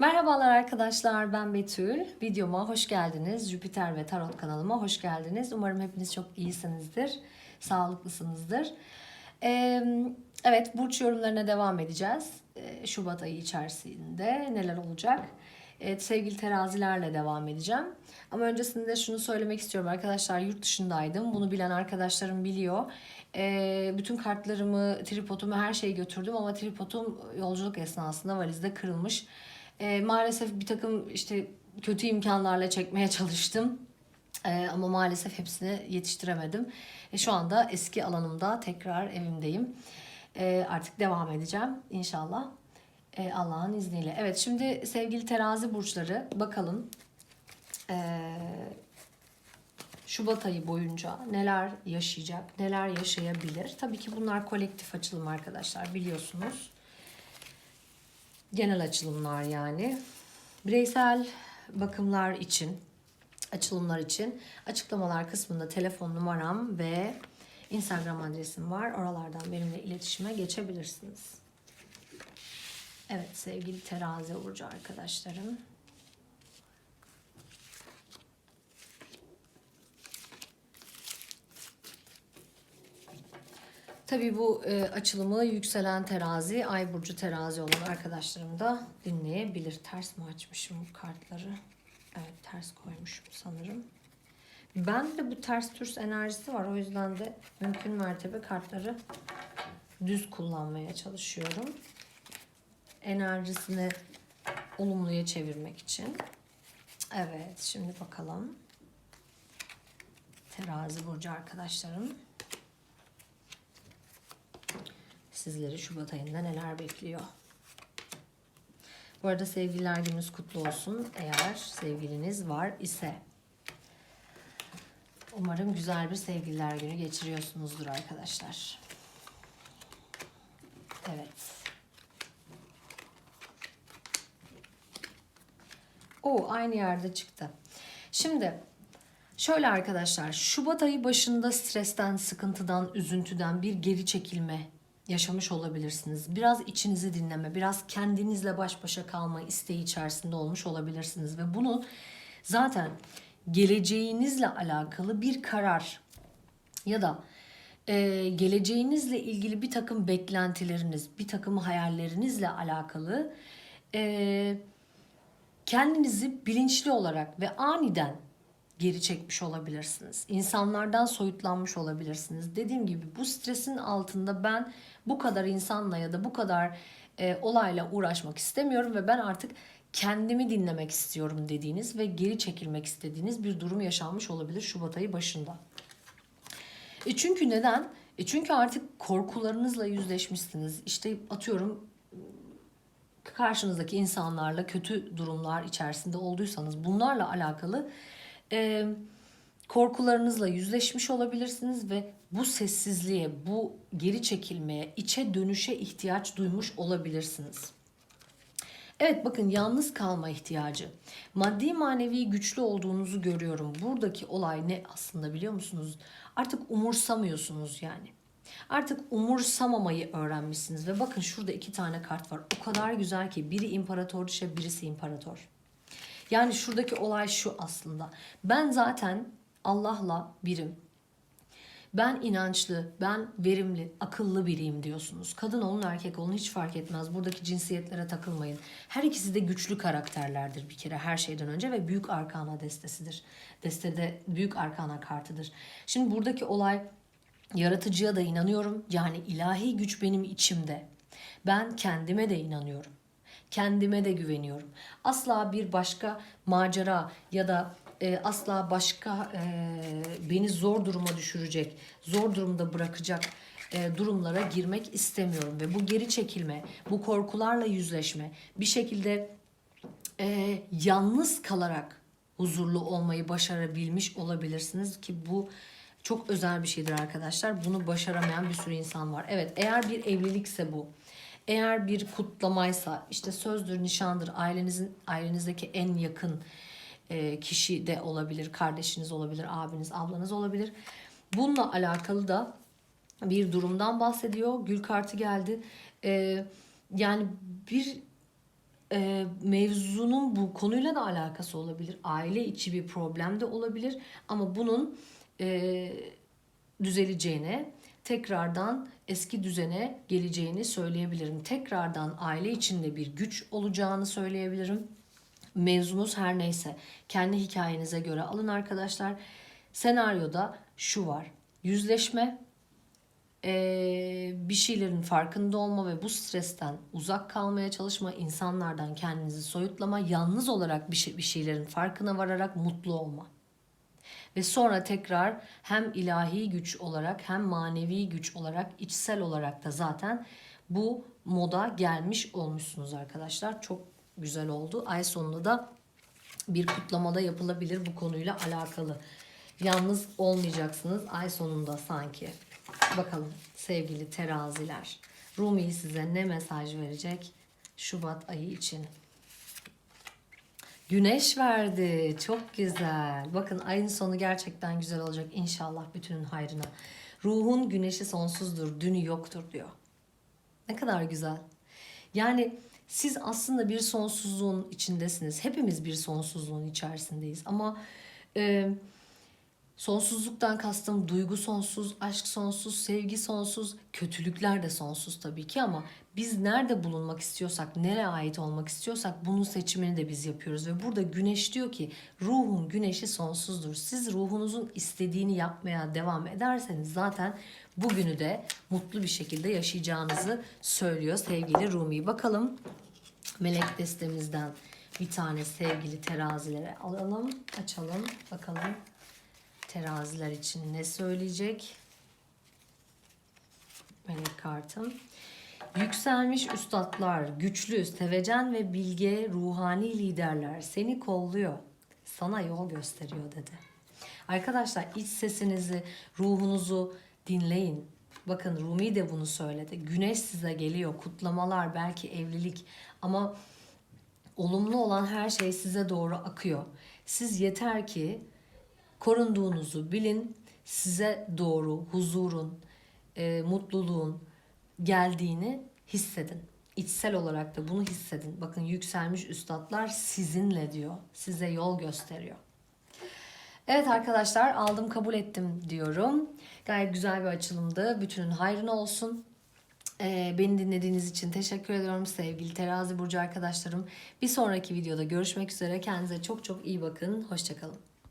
Merhabalar arkadaşlar ben Betül. Videoma hoş geldiniz. Jüpiter ve Tarot kanalıma hoş geldiniz. Umarım hepiniz çok iyisinizdir. Sağlıklısınızdır. Evet burç yorumlarına devam edeceğiz. Şubat ayı içerisinde neler olacak? Evet, sevgili terazilerle devam edeceğim. Ama öncesinde şunu söylemek istiyorum arkadaşlar yurt dışındaydım. Bunu bilen arkadaşlarım biliyor. Ee, bütün kartlarımı, tripodumu her şeyi götürdüm ama tripodum yolculuk esnasında valizde kırılmış. Ee, maalesef bir takım işte kötü imkanlarla çekmeye çalıştım. Ee, ama maalesef hepsini yetiştiremedim. E, şu anda eski alanımda tekrar evimdeyim. Ee, artık devam edeceğim inşallah. Ee, Allah'ın izniyle. Evet şimdi sevgili terazi burçları bakalım. Ee, Şubat ayı boyunca neler yaşayacak, neler yaşayabilir. Tabii ki bunlar kolektif açılım arkadaşlar biliyorsunuz. Genel açılımlar yani. Bireysel bakımlar için, açılımlar için açıklamalar kısmında telefon numaram ve Instagram adresim var. Oralardan benimle iletişime geçebilirsiniz. Evet sevgili terazi burcu arkadaşlarım. Tabii bu e, açılımı yükselen terazi, ay burcu terazi olan arkadaşlarım da dinleyebilir. Ters mi açmışım bu kartları? Evet ters koymuşum sanırım. Ben de bu ters türs enerjisi var. O yüzden de mümkün mertebe kartları düz kullanmaya çalışıyorum. Enerjisini olumluya çevirmek için. Evet şimdi bakalım. Terazi burcu arkadaşlarım. Sizleri Şubat ayında neler bekliyor? Bu arada sevgililer gününüz kutlu olsun eğer sevgiliniz var ise. Umarım güzel bir sevgililer günü geçiriyorsunuzdur arkadaşlar. Evet. O aynı yerde çıktı. Şimdi şöyle arkadaşlar Şubat ayı başında stresten, sıkıntıdan, üzüntüden bir geri çekilme yaşamış olabilirsiniz. Biraz içinizi dinleme, biraz kendinizle baş başa kalma isteği içerisinde olmuş olabilirsiniz ve bunu zaten geleceğinizle alakalı bir karar ya da e, geleceğinizle ilgili bir takım beklentileriniz, bir takım hayallerinizle alakalı e, kendinizi bilinçli olarak ve aniden geri çekmiş olabilirsiniz. İnsanlardan soyutlanmış olabilirsiniz. Dediğim gibi bu stresin altında ben bu kadar insanla ya da bu kadar e, olayla uğraşmak istemiyorum ve ben artık kendimi dinlemek istiyorum dediğiniz ve geri çekilmek istediğiniz bir durum yaşanmış olabilir Şubat ayı başında. E çünkü neden? E çünkü artık korkularınızla yüzleşmişsiniz. İşte atıyorum karşınızdaki insanlarla kötü durumlar içerisinde olduysanız bunlarla alakalı e, korkularınızla yüzleşmiş olabilirsiniz ve bu sessizliğe, bu geri çekilmeye, içe dönüşe ihtiyaç duymuş olabilirsiniz. Evet bakın yalnız kalma ihtiyacı. Maddi manevi güçlü olduğunuzu görüyorum. Buradaki olay ne aslında biliyor musunuz? Artık umursamıyorsunuz yani. Artık umursamamayı öğrenmişsiniz ve bakın şurada iki tane kart var. O kadar güzel ki biri imparatorça birisi imparator. Yani şuradaki olay şu aslında. Ben zaten Allah'la birim. Ben inançlı, ben verimli, akıllı biriyim diyorsunuz. Kadın olun erkek olun hiç fark etmez. Buradaki cinsiyetlere takılmayın. Her ikisi de güçlü karakterlerdir bir kere her şeyden önce ve büyük arkana destesidir. Destede büyük arkana kartıdır. Şimdi buradaki olay yaratıcıya da inanıyorum. Yani ilahi güç benim içimde. Ben kendime de inanıyorum. Kendime de güveniyorum. Asla bir başka macera ya da e, asla başka e, beni zor duruma düşürecek, zor durumda bırakacak e, durumlara girmek istemiyorum. Ve bu geri çekilme, bu korkularla yüzleşme, bir şekilde e, yalnız kalarak huzurlu olmayı başarabilmiş olabilirsiniz ki bu çok özel bir şeydir arkadaşlar. Bunu başaramayan bir sürü insan var. Evet eğer bir evlilikse bu eğer bir kutlamaysa işte sözdür, nişandır, ailenizin ailenizdeki en yakın e, kişi de olabilir, kardeşiniz olabilir, abiniz, ablanız olabilir. Bununla alakalı da bir durumdan bahsediyor. Gül kartı geldi. E, yani bir e, mevzunun bu konuyla da alakası olabilir. Aile içi bir problem de olabilir. Ama bunun düzeleceğine, tekrardan eski düzene geleceğini söyleyebilirim. Tekrardan aile içinde bir güç olacağını söyleyebilirim. Mevzunuz her neyse kendi hikayenize göre alın arkadaşlar. Senaryoda şu var. Yüzleşme, bir şeylerin farkında olma ve bu stresten uzak kalmaya çalışma, insanlardan kendinizi soyutlama, yalnız olarak bir, şey, bir şeylerin farkına vararak mutlu olma. Ve sonra tekrar hem ilahi güç olarak hem manevi güç olarak içsel olarak da zaten bu moda gelmiş olmuşsunuz arkadaşlar. Çok güzel oldu. Ay sonunda da bir kutlamada yapılabilir bu konuyla alakalı. Yalnız olmayacaksınız ay sonunda sanki. Bakalım sevgili teraziler. Rumi size ne mesaj verecek Şubat ayı için? Güneş verdi. Çok güzel. Bakın ayın sonu gerçekten güzel olacak inşallah bütünün hayrına. Ruhun güneşi sonsuzdur, dünü yoktur diyor. Ne kadar güzel. Yani siz aslında bir sonsuzluğun içindesiniz. Hepimiz bir sonsuzluğun içerisindeyiz. Ama e, sonsuzluktan kastım duygu sonsuz, aşk sonsuz, sevgi sonsuz, kötülükler de sonsuz tabii ki ama biz nerede bulunmak istiyorsak, nereye ait olmak istiyorsak bunun seçimini de biz yapıyoruz. Ve burada güneş diyor ki ruhun güneşi sonsuzdur. Siz ruhunuzun istediğini yapmaya devam ederseniz zaten bugünü de mutlu bir şekilde yaşayacağınızı söylüyor sevgili Rumi. Bakalım melek destemizden bir tane sevgili terazilere alalım, açalım. Bakalım teraziler için ne söyleyecek? Melek kartım. Yükselmiş üstadlar, güçlü, sevecen ve bilge ruhani liderler seni kolluyor. Sana yol gösteriyor dedi. Arkadaşlar iç sesinizi, ruhunuzu dinleyin. Bakın Rumi de bunu söyledi. Güneş size geliyor. Kutlamalar, belki evlilik ama olumlu olan her şey size doğru akıyor. Siz yeter ki korunduğunuzu bilin. Size doğru huzurun, e, mutluluğun geldiğini hissedin. İçsel olarak da bunu hissedin. Bakın yükselmiş üstadlar sizinle diyor. Size yol gösteriyor. Evet arkadaşlar aldım kabul ettim diyorum. Gayet güzel bir açılımdı. Bütünün hayrına olsun. Ee, beni dinlediğiniz için teşekkür ediyorum sevgili terazi burcu arkadaşlarım. Bir sonraki videoda görüşmek üzere. Kendinize çok çok iyi bakın. Hoşçakalın.